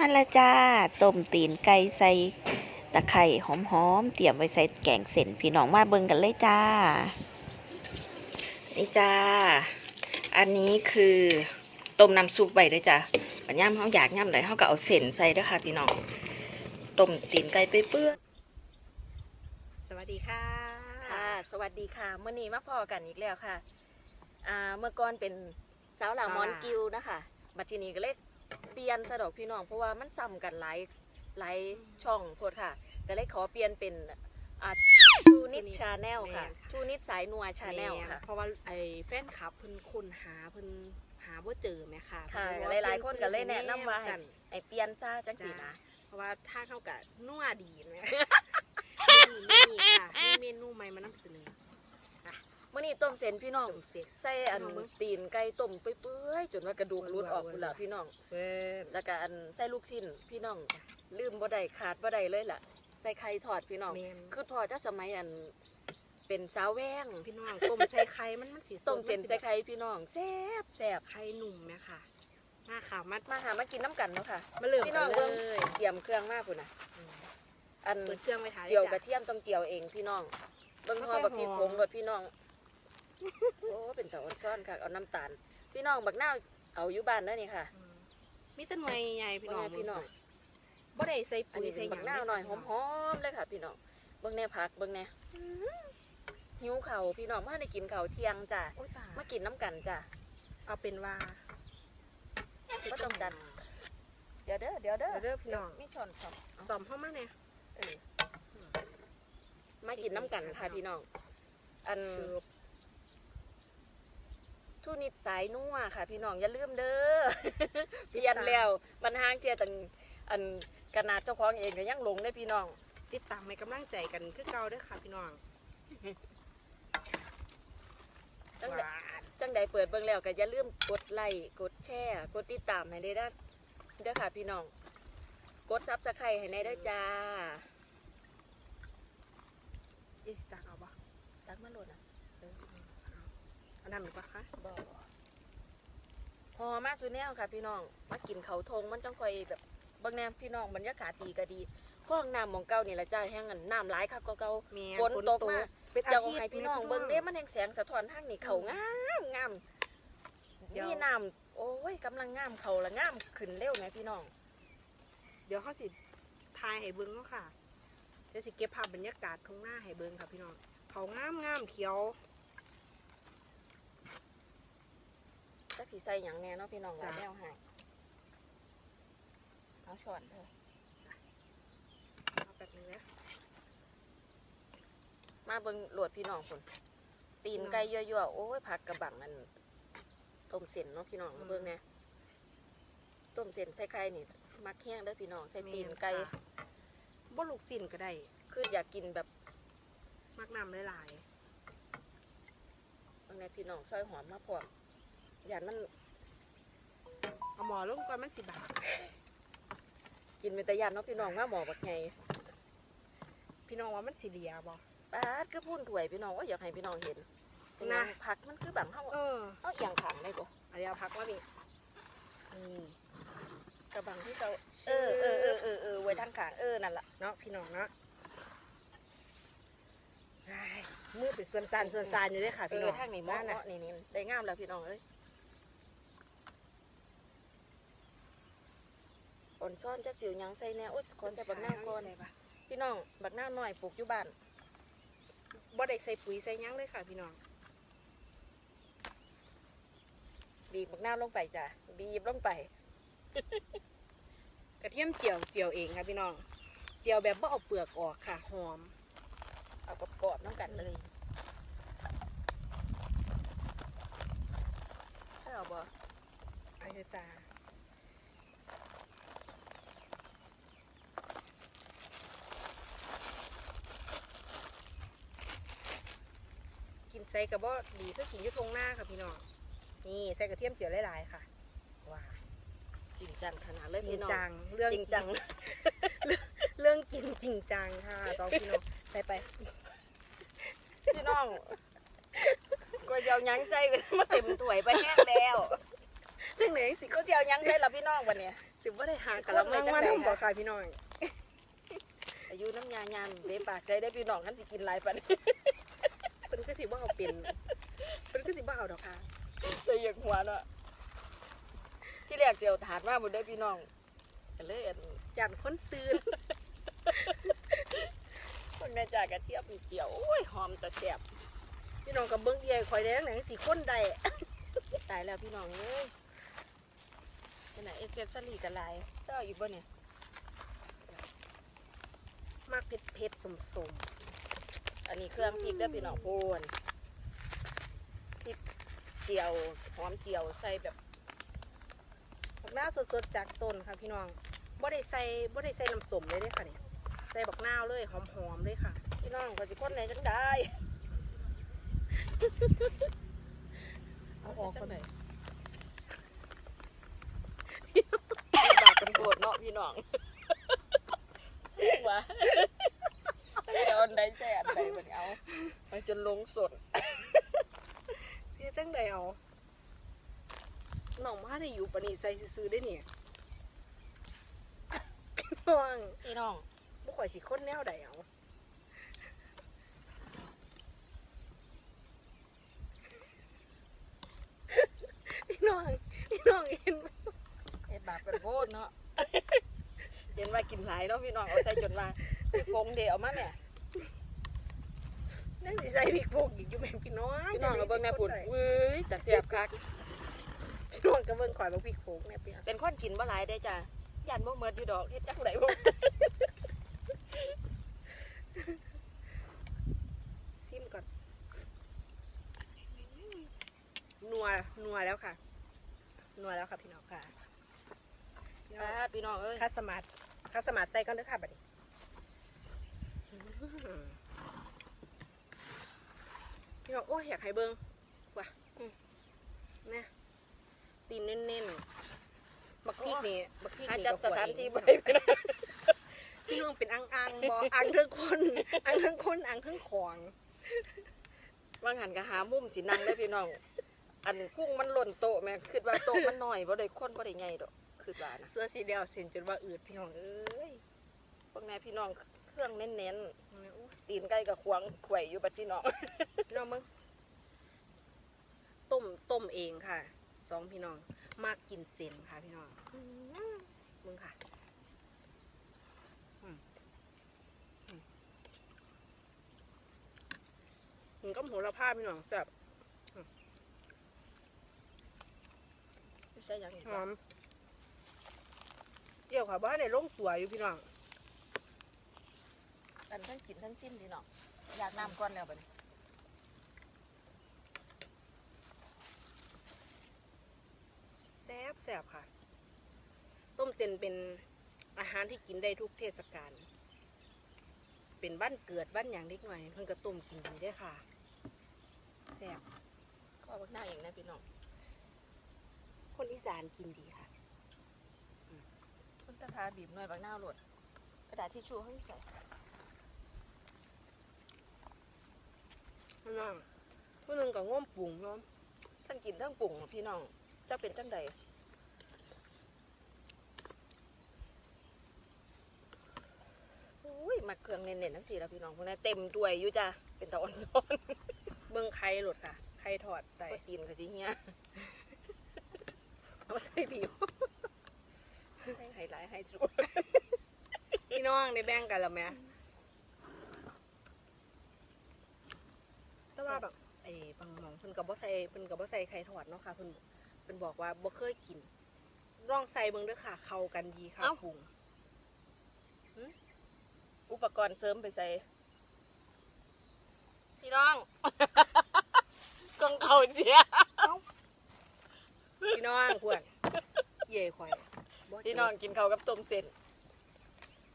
มาและจ้าต้มตีนไก่ใส่ตะไคร่หอมๆเตรียมไว้ใส่แกงเส้นพี่น้องมาเบิ่งกันเลยจ้า นี่จ้า อันนี้คือต้มน้ำซุปไว้เลยจ้าปัญญามเขาอยากย่ำไหนเขาก็เอาเส้นใส่เด้อค่ะพี่น้องต้มตีนไก่ไปเปื้อยสวัสดีค่ะค่ะ สวัสดีค่ะเมื่อนี้มาพอกันอีกแล้วค่ะ อ่าเมื่อก่อนเป็นสาวหลามอนกิวนะคะบัดทีนี้ก็เลย เปลี่ยนสะดอกพี่น้องเพราะว่ามันซ้ำกันหลายหลายช่องโพดค่ะก็เลยขอเปลี่ยนเป็นอ่าทูนิดชาแนลค่ะทูนิดสายนัวชาแนลค่ะเพราะว่าไอ้แฟนคลับเพิ่นคนหาเพิ่นหาบ่เจอไหมค่ะค่ะเพิ่นหลายๆคนก็เลยแนะนำว่าให้กันไอเปลี่ยนซะจังสีนะเพราะว่าถ้าเข้ากับนัวดีไหมนี่นี่ค่ะมีเมนูใหม่มานำเสนอเมื่อนี้ต้มเส้นพี่น้องต้มเสร็จใส่อันเอาเบิ่งตีนไก่ต้มเปื่อยๆจนว่ากระดูกหลุดออกเบิ่งคุนละพี่น้องเพิ่นแล้วก็อันใส่ลูกชิ้นพี่น้องลืมบ่ได้ขาดบ่ได้เลยล่ะ ใส่ไข่ทอดพี่น้องแมนคือพอถ้าสมัยอันเป็นสาวแว้งพี่น้องต้มใส่ไข่มันมันสีต้มเส้นใส่ไข่พี่น้องแซ่บแซ่บไข่หนุ่มไหมค่ะมาค่ะมามาหามากินน้ำกันเนาะค่ะมาเริ่มพี่กัน้องนเบิ่งเลยเตรียมเครื่องมากพุ่นน่ะอืมอันเปิดเครื่องไว้ถ่ายเจียวกจ้ะระเทียมต้องเจียวเองพี่น้องเบิ่งไม่ฮค่ออยบักพริกหอมผงรสพี่น้อง โอ้เป็นตาอ่อนซ้อนค่ะเอาน้ำตาล พี่น้องบักนาวเอาอยู่บ้านเด้อนี่ค่ะอืมมีแต้นหน่วยใหญ่พี่น้องว่าไงพี่น้องบ่ได้ใส่อันปุ๋ยนี้ใส่เป็นหบัยังกนาวหน่อยหพี่อมๆเลยค่ะ พี่น้องเบิ่งแน่ผักเบิ่งแน่อื้อหิวเข่าวพี่น้องมาได้กินข้าวเที่ยงจ้ะโอ้ยตายมากินน้ำกันจ้ะเอาเป็นว่าบ่ต้องดันเดี๋ยวเด้อเดี๋ยวเด้อเดี๋ยวเด้อพี่น้อง มีช้อนสองสอมเข้ามาเนี่ย เออมากินน้ำกันค่ะพี่น้อง อันสืบ ทุนิดสายนัวค่ะ พี่น้องอย่าลืมเด้อเปลี่ยนแล้วบรรหางเทียตังอันขนาดเจ้าของเองก็ยังหลงได้อพี่น้อง ติดตามให้กำลังใจกันคือเก่าเด้อค่ะพี่น้องจังหใดวานจังใดเปิดเบิ่งแล้วก็อย่าลืมกดไลค์กดแชร์กดติดตามให้ได้เด้อเด้อค่ะพี่น้อง กดซับสไครต์ให้ในเด้อจ้าเอ๊ะตักเอาปะตักมาโหลดอะเอา น้ำดีกว่าคะบ่พอมาสุดแนวค่ะ พี่น้องมากินเขาวทงมันจังค่อยแบบเบิ่งแนวพี่น้องบรรยากาศดีก็ดีห้องน้ำหมองเก่านี่ละจ้าแห้งอันน้ำหลายค่ะก็เก่าแม่ฝนตกมาเป็นอยาอากเอาทิตให้ย์พี่น้องเบิ่งเด้มันแห่งแสงสะท้อนทางนี่เขางามงามเดี๋ยวนี่น้ำโอ้ยกำลังงามเขาละงามขึ้นเร็วไงพี่น้อง เดี๋ยวเขาสิทายให้เบิ่งเนาะค่ะเดี๋ยวสิเก็บภาพบรรยากาศข้างหน้าให้เบิ่งค่ะพี่น้องเขางามงามเขียว จักสีใส่หยังแน่เนาะพี่น้องหลายจ้ะ แนวให้เอาช้อนเถอะเอาแบบนึงนะมาเบิ่งโหลวดพี่น้องคนตีนไก่ยั่วๆโอ้ยผักกระบังนั่นต้มเส้นเนาะพี่น้องเบิ่งแน่ต้มเส้นใส่ไข่นี่ มักแห้งเด้อพี่น้องใส่ตีนไก่แม่ค่ะบ่ลูกสิ้นก็ได้คืออยากกินแบบ มักน้ำหลายเบิ่งแน่พี่น้องซอยหอมมาพร้อม อย่านมันๆเอาหมอลงก่อนมันสิบาทกินเป็นตะยานเนาะพี่น้องมาหมอบักไงพี่น้องว่ามันสิเหลียบ่ปาดคือพุ่นถวยพี่น้องว่าอยากให้พี่น้องเห็นนะผักมันคือแบบเฮาเออเฮาเอียงขังได้บ่อันนี้เอาพักว่านี่นี่กระบังที่เขาเออเออเออเออเออไว้ทางขางเออนั่นล่ะเนาะพี่น้องเนาะอ้ายมือเป็นส่วนสานส่วนสานอยู่เลยค่ะเอพี่อน้องทางนี้เหมาะนะเนาะนี่นี่ได้งามแล้วพี่น้องเอ้ย อ่อนช้อนจักสิวหยังใส่แน่โอ๊ยขอใส่บักนาวก่อนพี่น้องบักนาวน้อยปลูกอยู่บ้านบ่ได้ใส่ปุ๋ยใส่หยังเลยค่ะ พี่น้องบีบบักนาวลงไปจ้ะบีบลงไป กระเทียมเจียวเจียวเองค่ะพี่น้อง เจียวแบบบ่เอาเปลือกออกค่ะหอม เอากรอบๆน้ำกันเลยใช่เอาบ่ไอ้จ้าจ้ากิน ใส่กระบอกดีคือกินอยุทงหน้าค่ะพี่น้องนี่ใส่กระเทียมเจียวหลายๆค่ะว้าจริงจังขนาดเลยจริพี่งน้องจังเรื่องจริงจังเรื่องกินจริงจังค่ะตองพี่น้องใส่ไปพี่น้องก็ยาวยั้งใจกันมาเต็มถ้วยไปแห้งแล้วจังไหนสิก็เจียวยังได้ละพี่น้องวันเนี้ยสิบ่ได้หากะละมังมาน้ำบ่ค่ะพี่น้องอายุน้ำยายานเบปากใจได้พี่น้องกันสิกินหลายปันเพิ่น คือสิบ่เอาเป็นเพิ่นคือสิบ่เอาดอกค่ะจะอยากหัวเนาะที่แรกเจียวถาดมาหมดได้อพี่น้องก็เลยอันย่านคนตื่นคนแม่จากกระเทียมเจียวโอ้ยหอมแต่แซ่บพี่น้องกับเบิ่งเอียข่อยได้จังไหนสิคนใดตายแล้วพี่น้องเอ้ยนี่นะเอเซสซอรี่กันหลายเจ้าอีกบ่เนี่ยมากเผ็ดเผ็ดๆสมสม อันนี้เครื่องพริกเด้อพี่น้องโพนพริกเจียวหอมเจียวใส่แบบบักนาวสดๆจากต้นค่ะพี่น้องบ่ได้ใส่บ่ได้ใส่น้ำส้มเลยเด้อค่ะนี่ใส่บักนาวเลยหอมๆเลยค่ะ พี่น้องก็สิคนไหนจังได้เอาออกก่อนไหนบาปเป็นโกรธเนาะพี่น้องว่าตั้งแต่อัน ใดแซ่อันใดมันเอาไปจนลงสดเสียจังใดเอาน้องมาได้อยู่ปานนี้ใส่ซื่อๆได้เนี่ยพี่น้องพี่น้องบ่ข่อยสิคนแนวใดเอาพี่น้องพี่น้องเห็นไหมเฮ็ดบาปเป็นโกรธเนาะเห็นว่ากินหลายเนาะพี่น้องเอาใส่จนว่าพี่พงเดเอามาแม่ นั่นสิใส่พริกโพกอีกอยู่แม่นพี่น้องพี่น้องเราเบิ่งแน่พุ่นจะได้เว้ยแต่เสียบคัก พี่น้องก็เบิ่งข่อยบ่พริกโพกเนี่ยพี่เป็นคนกินบ่หลายได้จ้ะยันบ่เมิดอยู่ดอกเฮ็ดจังไดบ่ซิมก่อนนัวนัวแล้วค่ะนัวแล้วค่ะพี่น้องค่ะอ่าพี่น้องเอ้ยคัสมาร์ทคัสมาร์ทใส่ก่อนเด้อค่ะบัดนี้อื้อหือพี่น้อง โอ้ยอยากให้เบิ่งว่ะเนี่ยตีนเน้นๆบักพริกนี่บักพริกหานี่จัดก็สขวถานเองที่บ่ได้พี่น้องพี่น้องเป็นอังอังบออังเทั้งคนอังเทั้งคนอังเทั้งของบางหันก็หามุมสินั่งได้อพี่น้องอันพุ่งมันหล่นโต๊ะแม่คิดว่าโต๊ะมันน้อยบ่ได้คนบ่ได้ใหญ่ดอกคิดว่านะเสื้อสีเดียวเส้นจนว่าอืดพี่น้องเอ้ยพวกนายพี่น้องเครื่องเน้นโอ้ยๆตีนไก่กับขวางไขว่อยู่บัดพี่น้องพี่น้องมึง ต้มต้มเองค่ะสองพี่น้อง มากกินเส้นค่ะพี่น้องมึงค่ะอืมอืมมันก็โหระพาพี่น้องแซ่บใช่หยังอีกหอมเกี่ยวค่ะว่าในลงตัวอยู่พี่น้องอันทั้งกินทั้งจิ้มพี่น้องอยากน้ำก่อนแล้วบัดนี้ แซ่บแซ่บค่ะ ต้มเส้นเป็นอาหารที่กินได้ทุกเทศกาล เป็นบ้านเกิดบ้านอย่างเล็กหน่อยเพิ่นก็ต้มกินดีได้อค่ะแซ่บขอบักหน้าเองนะพี่น้อง คนอีสานกินดีค่ะคนตะพาบีบหน่อยบักหน้าโหลดกระดาษทิชชู่ให้ใส่พี่น้องผู้หนึงก็ง่วมปรุงเนาะทั้งกินทั้งปรุงพี่น้องจะเป็นจังใดอุ้ยมักเค รื่องเน้นๆทั้งสี่แล้วพี่น้องพวกนี้เต็มถ้วยอยู่จ้ะเป็นตะอ่อนซ้อนเบิ่งไข่หลดค่ะ ไข่ทอดใส่ก็ตีนก็สิเฮียเอาใส่ผิวใส่ไฮไลท์ไฮสูพี่น้องได้แบ่งกันแล้วไหมแต่ว่าแบบไอ้บางหมองเพิ่นก็บ่ใส่เพิ่นก็บ่ใส่ไข่ทอดเนาะค่ะเพิ่นเพิ่นบอกว่าบ่เคยกินลองใส่เบิ่งเด้อค่ะ เข้ากันดีค่ะปรุง อุปกรณ์เสริมไปใส่พี่น้อง กองเขาเสีย พี่น้องพวนเย่ข่อยบ่พี่น้องกินเขาวกับต้มเส้น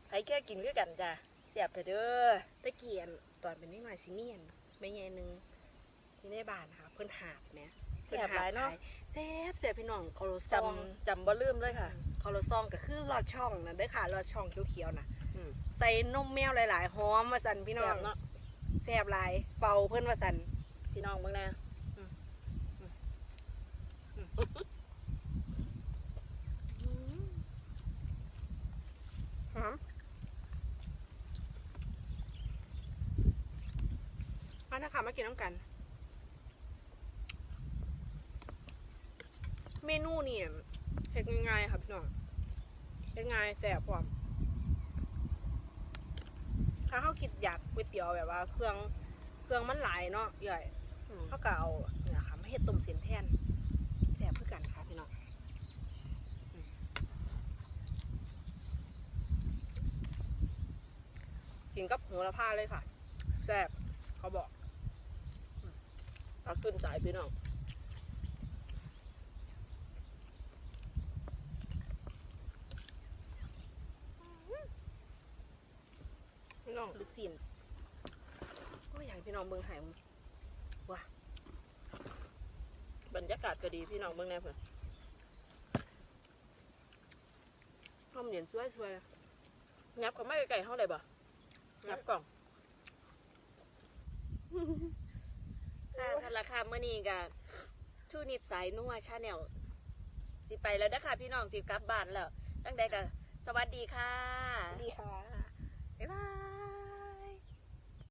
ใครแค่กินคือกันจ้ะเสียบเถอะเด้อตะเกียนตอนเป็นนิดหน่อยสิเมียนไม่ใหญ่หนึงที่ในบ้านค่ะ เพิ่นหาบแหมเสียบหลายเนาะแซ่บแซ่บพี่น้องคอโลซจองำจำบ่ลืมเลยค่ะคอโลซองก็คือลอดช่องนะเด้อค่ะลอดช่องเขียวๆนะ ใส่นมแมวหลายๆหอมว่าสันพี่น้องแซ่บเนาะแซ่บหลายเป่าเพื่อนว่าสัน พี่น้องบ้างนะฮะมอืมหอมมาคะมากินน้ำกัน เมนูนี่เฮ็นง่ายๆครับพี่น้องเฮ็ดง่ายแซ่บพร้ม ตี๋ยวแบบว่าเครื่องเครื่องมันหลายเนาะใหญ่อืมเขาก็เอาเนี่ยค่ะมาเฮ็ดต้มเสียนแทนแซ่บเพื่อกันค่ะพี่น้องอืมกินกับโหระพาเลยค่ะแซ่บเขาบอกเอาขึ้นสายพี่น้องพี่น้องลึกสินโอ้ยอย่าง พี่น้องเบิ่งไห้ว่ะบรรยากาศก็ดีพี่น้องเบิ่งแน่เพื่อนหอมเหนียนช่วยช่วยยับเขาไม่ไกลๆเท่าไหร่บ่ยับกล่องค่ะสำหรับค่ะมื่อนี้ก็ชูนิดสายนัวชาแนลสิไปแล้วนะคะพี่น้องสิกลับบ้านแล้วตั้งใดก็สวัสดีค่ะดีค่ะ บ๊ายบาย